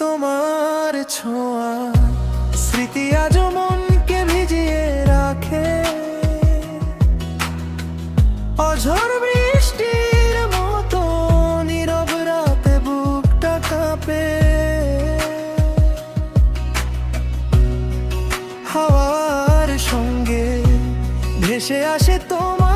তোমার ছোঁয়া, স্মৃতি আজ মনকে ভিজিয়ে রাখে। অঝর বৃষ্টির মতো নীরব রাতে বুকটা কাঁপে। হাওয়ার সঙ্গে ভেসে আসে তোমার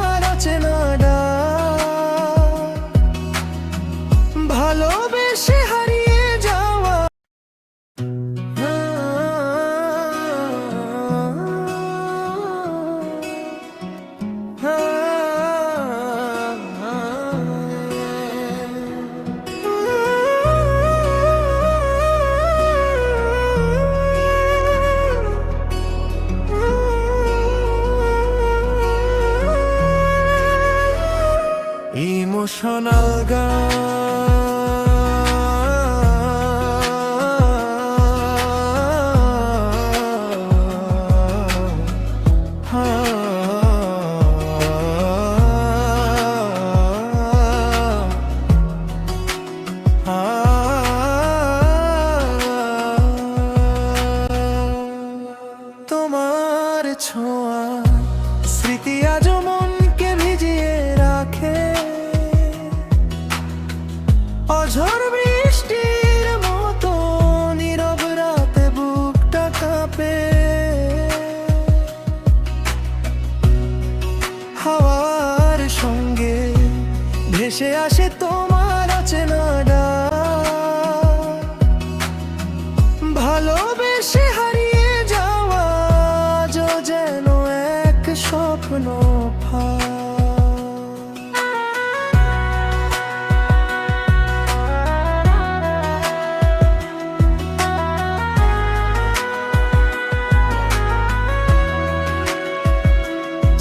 ইমোশনাল তোমার ভেসে আসে তোমার অচেনা। ভালোবেসে হারিয়ে যাওয়া যেন এক স্বপ্ন ফাঁক।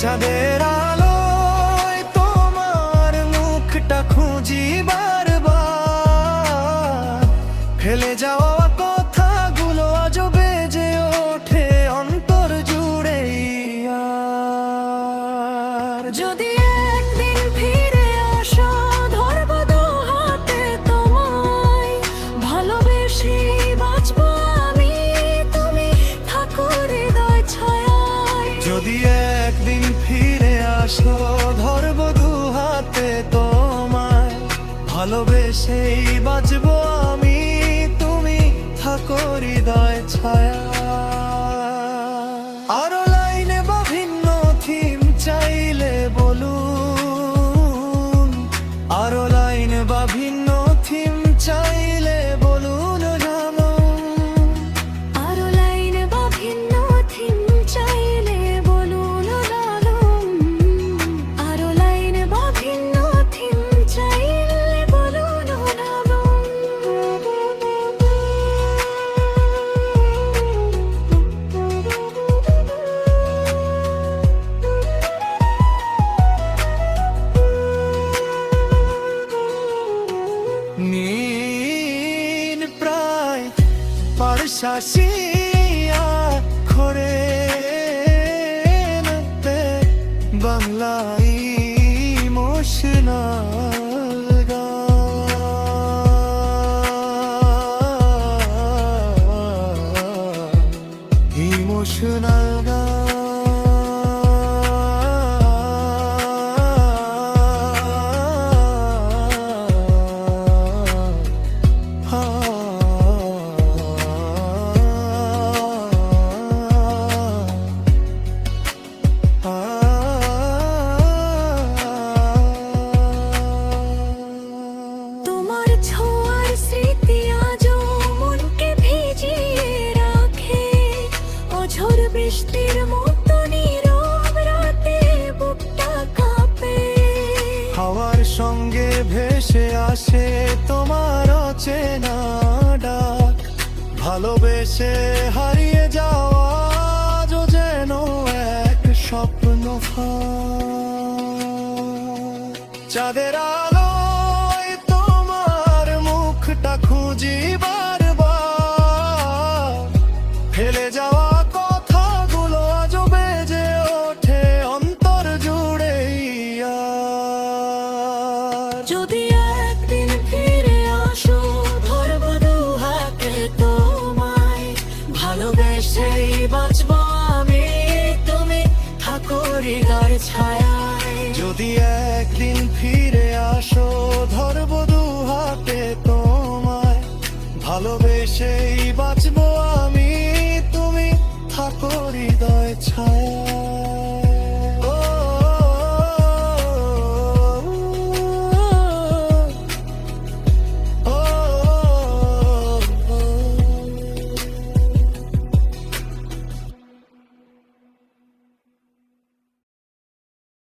চাঁদের ফেলে যাওয়া কথাগুলো আজ বেজে ওঠে অন্তর জুড়ে যদি একদিন ফিরে হাতে তোমায়। ভালোবেসে বাঁচবো তুমি থাকো হৃদয় ছায়ায়। যদি একদিন ফিরে আসো, ধরবো দু হাতে তোমায়। ভালোবেসেই বাঁচবো আমি। থাকো দয় ছায়া। deixar assim বৃষ্টির মতো নীরব রাতে বুকটা কাঁপে হাওয়ার সঙ্গে ভেসে আসে তোমার অচেনা ডাক ভালোবেসে হারিয়ে যাওয়া যেন এক স্বপ্ন। চাঁদের আলোয় যদি একদিন ফিরে আসো, ধরব দু তোমায়। ভালোবেসেই বাঁচব আমি, তুমি ঠাকুরি গার ছায়ায়। যদি একদিন ফিরে আসো, ধরব দু হাতে তোমায়। ভালোবেসেই বাঁচবো